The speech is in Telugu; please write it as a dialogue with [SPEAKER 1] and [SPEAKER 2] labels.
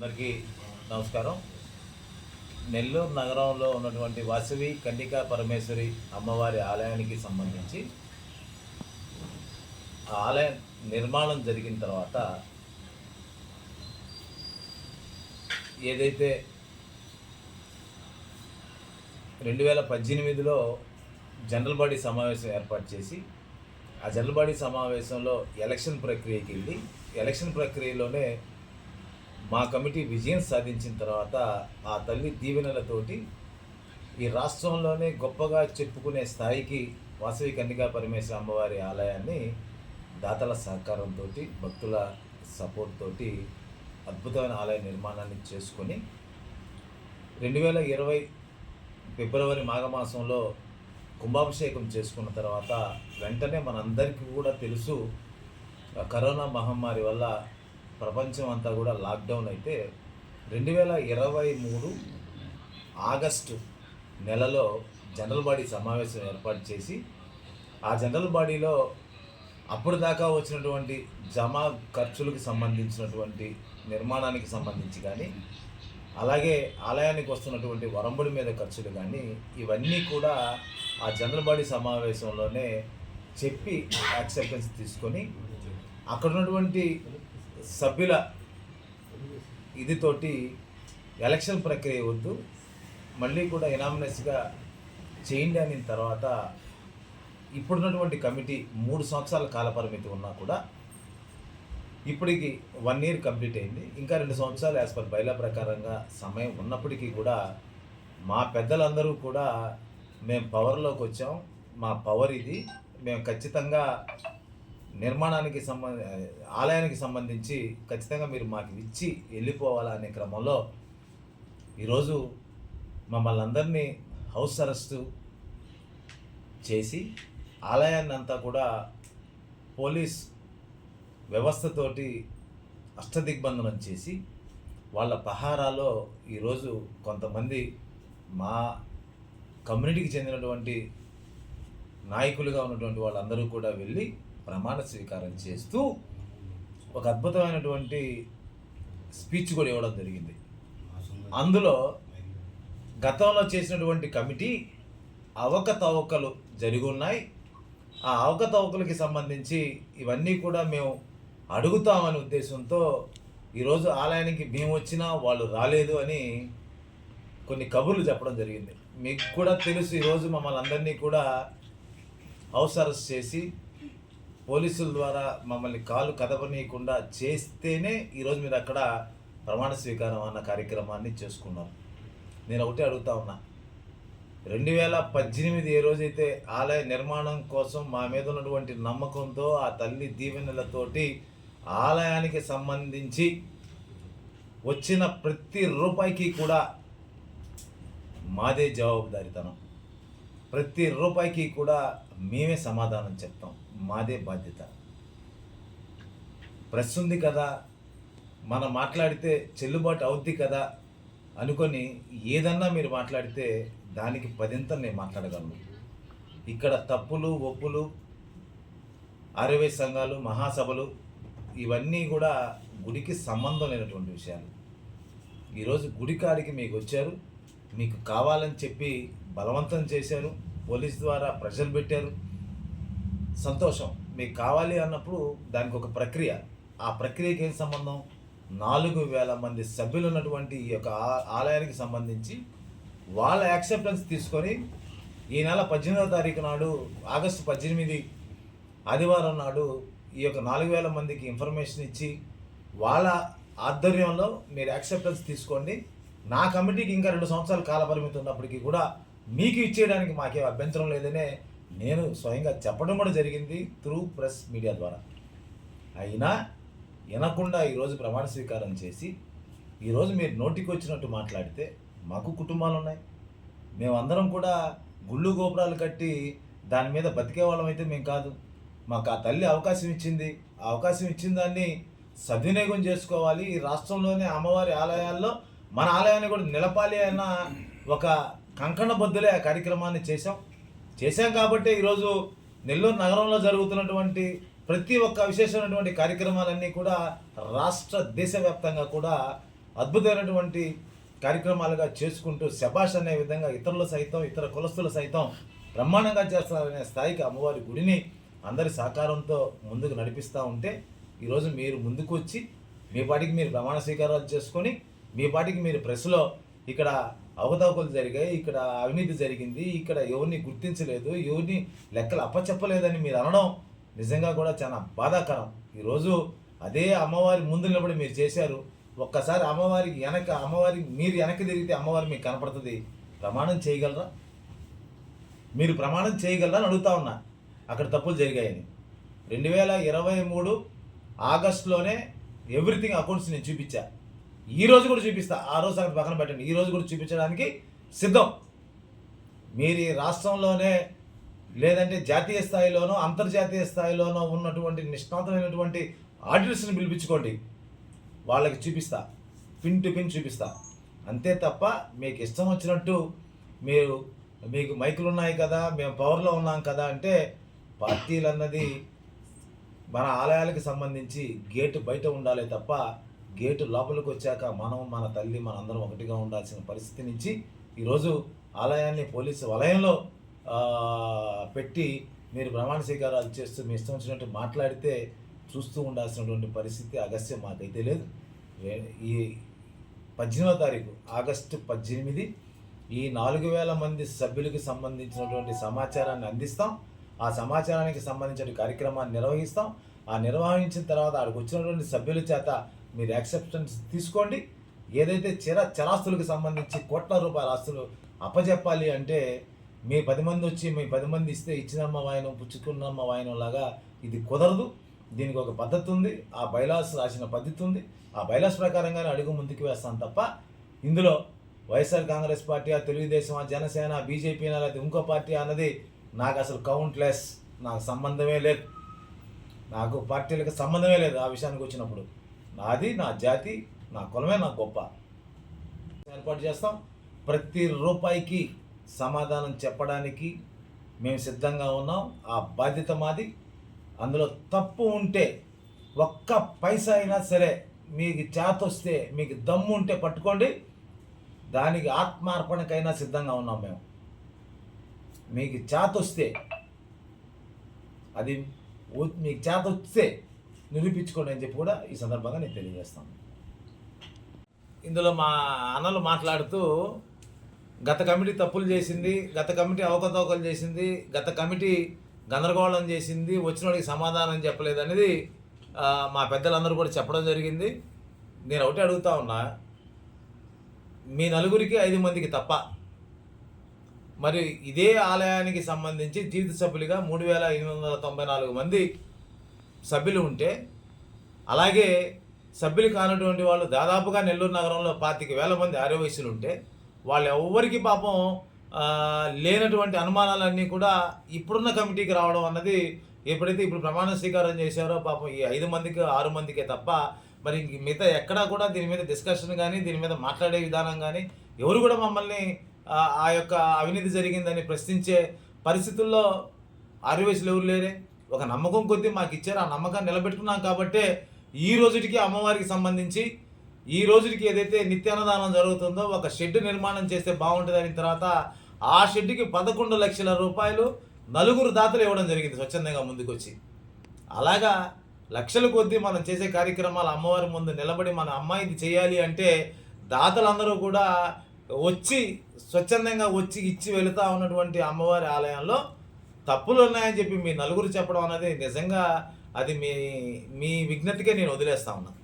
[SPEAKER 1] అందరికీ నమస్కారం. నెల్లూరు నగరంలో ఉన్నటువంటి వాసవి కండికా పరమేశ్వరి అమ్మవారి ఆలయానికి సంబంధించి ఆ ఆలయం నిర్మాణం జరిగిన తర్వాత ఏదైతే రెండు వేల పద్దెనిమిదిలో జనరల్ బాడీ సమావేశం ఏర్పాటు చేసి ఆ జనరల్ బాడీ సమావేశంలో ఎలక్షన్ ప్రక్రియకి వెళ్ళి ఎలక్షన్ ప్రక్రియలోనే మా కమిటీ విజయం సాధించిన తర్వాత ఆ తల్లి దీవెనలతోటి ఈ రాష్ట్రంలోనే గొప్పగా చెప్పుకునే స్థాయికి వాసవి కన్నికా పరమేశ్వర అమ్మవారి ఆలయాన్ని దాతల సహకారంతో భక్తుల సపోర్ట్ తోటి అద్భుతమైన ఆలయ నిర్మాణాన్ని చేసుకొని రెండు వేల ఇరవై ఫిబ్రవరి మాఘమాసంలో కుంభాభిషేకం చేసుకున్న తర్వాత వెంటనే మనందరికీ కూడా తెలుసు ఆ కరోనా మహమ్మారి వల్ల ప్రపంచం అంతా కూడా లాక్డౌన్ అయితే రెండు వేల ఇరవై మూడు ఆగస్టు నెలలో జనరల్ బాడీ సమావేశం ఏర్పాటు చేసి ఆ జనరల్ బాడీలో అప్పుడు దాకా వచ్చినటువంటి జమా ఖర్చులకు సంబంధించినటువంటి నిర్మాణానికి సంబంధించి కానీ అలాగే ఆలయానికి వస్తున్నటువంటి వరంబడి మీద ఖర్చులు కానీ ఇవన్నీ కూడా ఆ జనరల్ బాడీ సమావేశంలోనే చెప్పి యాక్సెప్టెన్స్ తీసుకొని అక్కడ ఉన్నటువంటి సభ్యుల ఇదితోటి ఎలక్షన్ ప్రక్రియ వద్దు. మళ్ళీ కూడా ఎనామినస్గా చేయండి అని తర్వాత ఇప్పుడున్నటువంటి కమిటీ మూడు సంవత్సరాల కాలపరిమితి ఉన్నా కూడా ఇప్పటికి వన్ ఇయర్ కంప్లీట్ అయింది. ఇంకా రెండు సంవత్సరాలు యాజ్ పర్ బైలా ప్రకారంగా సమయం ఉన్నప్పటికీ కూడా మా పెద్దలందరూ కూడా మేము పవర్లోకి వచ్చాం. మా పవర్ ఇది. మేము ఖచ్చితంగా నిర్మాణానికి సంబంధ ఆలయానికి సంబంధించి ఖచ్చితంగా మీరు మాకు ఇచ్చి వెళ్ళిపోవాలా అనే క్రమంలో ఈరోజు మమ్మల్ని అందరినీ హౌస్ అరెస్టు చేసి ఆలయాన్ని అంతా కూడా పోలీస్ వ్యవస్థతోటి అష్టదిగ్బంధనం చేసి వాళ్ళ పహారాలో ఈరోజు కొంతమంది మా కమ్యూనిటీకి చెందినటువంటి నాయకులుగా ఉన్నటువంటి వాళ్ళందరూ కూడా వెళ్ళి ప్రమాణ స్వీకారం చేస్తూ ఒక అద్భుతమైనటువంటి స్పీచ్ కూడా ఇవ్వడం జరిగింది. అందులో గతంలో చేసినటువంటి కమిటీ అవకతవకలు జరిగి ఉన్నాయి. ఆ అవకతవకలకి సంబంధించి ఇవన్నీ కూడా మేము అడుగుతామనే ఉద్దేశంతో ఈరోజు ఆలయానికి మేము వచ్చినా వాళ్ళు రాలేదు అని కొన్ని కబుర్లు చెప్పడం జరిగింది. మీకు కూడా తెలుసు ఈరోజు మమ్మల్ని అందరినీ కూడా హౌస్ అరెస్ట్ చేసి పోలీసుల ద్వారా మమ్మల్ని కాలు కదపనీయకుండా చేస్తేనే ఈరోజు మీరు అక్కడ ప్రమాణ స్వీకారం అన్న కార్యక్రమాన్ని చేసుకున్నారు. నేను ఒకటే అడుగుతా ఉన్నా. రెండు వేల పద్దెనిమిది ఏ రోజైతే ఆలయ నిర్మాణం కోసం మా మీద ఉన్నటువంటి నమ్మకంతో ఆ తల్లి దీవెనలతోటి ఆలయానికి సంబంధించి వచ్చిన ప్రతి రూపాయికి కూడా మాదే జవాబుదారితనం. ప్రతి రూపాయికి కూడా మేమే సమాధానం చెప్తాం. మాదే బాధ్యత. ప్రెస్ ఉంది కదా మనం మాట్లాడితే చెల్లుబాటు అవుద్ది కదా అనుకొని ఏదన్నా మీరు మాట్లాడితే దానికి పదింతలు నేను మాట్లాడగలను. ఇక్కడ తప్పులు ఒప్పులు ఆరవై సంఘాలు మహాసభలు ఇవన్నీ కూడా గుడికి సంబంధం లేనటువంటి విషయాలు. ఈరోజు గుడి కాడికి మీకు వచ్చారు మీకు కావాలని చెప్పి బలవంతం చేశారు పోలీస్ ద్వారా ప్రెషర్ పెట్టారు సంతోషం. మీకు కావాలి అన్నప్పుడు దానికి ఒక ప్రక్రియ. ఆ ప్రక్రియకి ఏం సంబంధం? నాలుగు వేల మంది సభ్యులు ఉన్నటువంటి ఈ యొక్క ఆలయానికి సంబంధించి వాళ్ళ యాక్సెప్టెన్స్ తీసుకొని ఈ నెల పద్దెనిమిదవ తారీఖు నాడు ఆగస్టు పద్దెనిమిది ఆదివారం నాడు ఈ యొక్క నాలుగు వేల మందికి ఇన్ఫర్మేషన్ ఇచ్చి వాళ్ళ ఆధ్వర్యంలో మీరు యాక్సెప్టెన్స్ తీసుకోండి. నా కమిటీకి ఇంకా రెండు సంవత్సరాల కాల పరిమితి ఉన్నప్పటికీ కూడా మీకు ఇచ్చేయడానికి మాకే అభ్యంతరం లేదనే నేను స్వయంగా చెప్పడం కూడా జరిగింది త్రూ ప్రెస్ మీడియా ద్వారా. అయినా వినకుండా ఈరోజు ప్రమాణ స్వీకారం చేసి ఈరోజు మీరు నోటికి వచ్చినట్టు మాట్లాడితే మాకు కుటుంబాలు ఉన్నాయి. మేమందరం కూడా గుళ్ళు గోపురాలు కట్టి దాని మీద బతికే వాళ్ళం అయితే మేము కాదు. మాకు ఆ తల్లి అవకాశం ఇచ్చింది. ఆ అవకాశం ఇచ్చిన దాన్ని సద్వినియోగం చేసుకోవాలి. ఈ రాష్ట్రంలోనే అమ్మవారి ఆలయాల్లో మన ఆలయాన్ని కూడా నిలపాలి అన్న ఒక కంకణ బద్దులే ఆ కార్యక్రమాన్ని చేశాం. చేశాం కాబట్టి ఈరోజు నెల్లూరు నగరంలో జరుగుతున్నటువంటి ప్రతి ఒక్క విశేషమైనటువంటి కార్యక్రమాలన్నీ కూడా రాష్ట్ర దేశవ్యాప్తంగా కూడా అద్భుతమైనటువంటి కార్యక్రమాలుగా చేసుకుంటూ శబాష్ అనే విధంగా ఇతరులు సైతం ఇతర కులస్తులు సైతం బ్రహ్మాండంగా చేస్తారనే స్థాయికి అమ్మవారి గుడిని అందరి సహకారంతో ముందుకు నడిపిస్తూ ఉంటే ఈరోజు మీరు ముందుకు వచ్చి మీ పాటికి మీరు ప్రమాణ స్వీకారాలు చేసుకొని మీ పాటికి మీరు ప్రెస్లో ఇక్కడ అవకతవకలు జరిగాయి. ఇక్కడ అవినీతి జరిగింది. ఇక్కడ ఎవరిని గుర్తించలేదు. ఎవరిని లెక్కలు అప్పచెప్పలేదని మీరు అనడం నిజంగా కూడా చాలా బాధాకరం. ఈరోజు అదే అమ్మవారి ముందు నిలబడి మీరు చేశారు. ఒక్కసారి అమ్మవారికి వెనక అమ్మవారి మీరు వెనక్కి తిరిగితే అమ్మవారి మీకు కనపడుతుంది. ప్రమాణం చేయగలరా? మీరు ప్రమాణం చేయగలరా అని అడుగుతా ఉన్నా. అక్కడ తప్పులు జరిగాయని. రెండు వేల ఇరవై మూడు ఆగస్టులోనే ఎవ్రీథింగ్ అకౌంట్స్ నేను చూపించా. ఈ రోజు కూడా చూపిస్తా. ఆ రోజు సంగతి పక్కన పెట్టండి. ఈ రోజు కూడా చూపించడానికి సిద్ధం. మీరు ఈ రాష్ట్రంలోనే లేదంటే జాతీయ స్థాయిలోనో అంతర్జాతీయ స్థాయిలోనో ఉన్నటువంటి నిష్ణాతమైనటువంటి ఆడిటర్స్ని పిలిపించుకోండి. వాళ్ళకి చూపిస్తా. పిన్ టు పిన్ చూపిస్తా. అంతే తప్ప మీకు ఇష్టం వచ్చినట్టు మీరు మీకు మైకులు ఉన్నాయి కదా మేము పవర్లో ఉన్నాం కదా అంటే పార్టీలు అన్నది మన ఆలయాలకు సంబంధించి గేటు బయట ఉండాలి తప్ప గేటు లోపలికి వచ్చాక మనం మన తల్లి మన అందరం ఒకటిగా ఉండాల్సిన పరిస్థితి నుంచి ఈరోజు ఆలయాన్ని పోలీసు వలయంలో పెట్టి మీరు ప్రమాణ స్వీకారాలు చేస్తూ మీ ఇష్టం వచ్చినట్టు మాట్లాడితే చూస్తూ ఉండాల్సినటువంటి పరిస్థితి అగస్యం మాకైతే లేదు. ఈ పద్దెనిమిదో తారీఖు ఆగస్టు పద్దెనిమిది ఈ నాలుగు వేల మంది సభ్యులకు సంబంధించినటువంటి సమాచారాన్ని అందిస్తాం. ఆ సమాచారానికి సంబంధించిన కార్యక్రమాన్ని నిర్వహిస్తాం. ఆ నిర్వహించిన తర్వాత ఆడికి వచ్చినటువంటి సభ్యుల చేత మీరు యాక్సెప్టెన్స్ తీసుకోండి. ఏదైతే చిర చరాస్తులకు సంబంధించి కోట్ల రూపాయల ఆస్తులు అప్పచెప్పాలి అంటే మీ పది మంది వచ్చి మీ పది మంది ఇస్తే ఇచ్చినమ్మ వాయనం పుచ్చుకున్నమ్మ వాయనం లాగా ఇది కుదరదు. దీనికి ఒక పద్ధతి ఉంది. ఆ బైలాస్ రాసిన పద్ధతి ఉంది. ఆ బైలాస్ ప్రకారంగానే అడుగు ముందుకు వేస్తాం తప్ప ఇందులో వైఎస్ఆర్ కాంగ్రెస్ పార్టీ తెలుగుదేశం జనసేన బీజేపీ లేదా ఇంకో పార్టీ అన్నది నాకు అసలు కౌంట్లెస్ నాకు సంబంధమే లేదు. నాకు పార్టీలకు సంబంధమే లేదు ఆ విషయానికి వచ్చినప్పుడు. నాది నా జాతి నా కులమే నా గొప్ప. ఏర్పాటు చేస్తాం. ప్రతి రూపాయికి సమాధానం చెప్పడానికి మేము సిద్ధంగా ఉన్నాం. ఆ బాధ్యత మాది. అందులో తప్పు ఉంటే ఒక్క పైసా అయినా సరే మీకు చేతొస్తే మీకు దమ్ము ఉంటే పట్టుకోండి. దానికి ఆత్మార్పణకైనా సిద్ధంగా ఉన్నాం మేము. మీకు చేతొస్తే అది మీకు చేత వస్తే నిరూపించుకోండి అని చెప్పి కూడా ఈ సందర్భంగా నేను తెలియజేస్తాను. ఇందులో మా అన్నలు మాట్లాడుతూ గత కమిటీ తప్పులు చేసింది గత కమిటీ అవకతవకలు చేసింది గత కమిటీ గందరగోళం చేసింది వచ్చిన వాడికి సమాధానం చెప్పలేదు అనేది మా పెద్దలందరూ కూడా చెప్పడం జరిగింది. నేను ఒకటి అడుగుతా ఉన్నా మీ నలుగురికి ఐదు మందికి తప్ప మరి ఇదే ఆలయానికి సంబంధించి జీవిత సభ్యులుగా మూడు వేల ఎనిమిది వందల తొంభై నాలుగు మంది సభ్యులు ఉంటే అలాగే సభ్యులు కానటువంటి వాళ్ళు దాదాపుగా నెల్లూరు నగరంలో పాతిక వేల మంది ఆర్యవయస్సులు ఉంటే వాళ్ళు ఎవ్వరికి పాపం లేనటువంటి అనుమానాలన్నీ కూడా ఇప్పుడున్న కమిటీకి రావడం అన్నది ఎప్పుడైతే ఇప్పుడు ప్రమాణ స్వీకారం చేశారో పాపం ఈ ఐదు మందికి ఆరు మందికే తప్ప మరి మిగతా ఎక్కడా కూడా దీని మీద డిస్కషన్ కానీ దీని మీద మాట్లాడే విధానం కానీ ఎవరు కూడా మమ్మల్ని ఆ, యొక్క అవినీతి జరిగిందని ప్రశ్నించే పరిస్థితుల్లో ఆర్యవయసులు ఎవరు లేరే? ఒక నమ్మకం కొద్దీ మాకు ఇచ్చారు. ఆ నమ్మకాన్ని నిలబెట్టుకున్నాం కాబట్టే ఈ రోజుటికి అమ్మవారికి సంబంధించి ఈ రోజుకి ఏదైతే నిత్యాన్నదానం జరుగుతుందో ఒక షెడ్ నిర్మాణం చేస్తే బాగుంటుందని తర్వాత ఆ షెడ్కి పదకొండు లక్షల రూపాయలు నలుగురు దాతలు ఇవ్వడం జరిగింది స్వచ్ఛందంగా ముందుకొచ్చి. అలాగా లక్షల కొద్దీ మనం చేసే కార్యక్రమాలు అమ్మవారి ముందు నిలబడి మన అమ్మాయి ఇది చేయాలి అంటే దాతలందరూ కూడా వచ్చి స్వచ్ఛందంగా వచ్చి ఇచ్చి వెళుతూ ఉన్నటువంటి అమ్మవారి ఆలయంలో తప్పులు ఉన్నాయని చెప్పి మీ నలుగురు చెప్పడం అనేది నిజంగా అది మీ మీ విజ్ఞతకే నేను వదిలేస్తా ఉన్నాను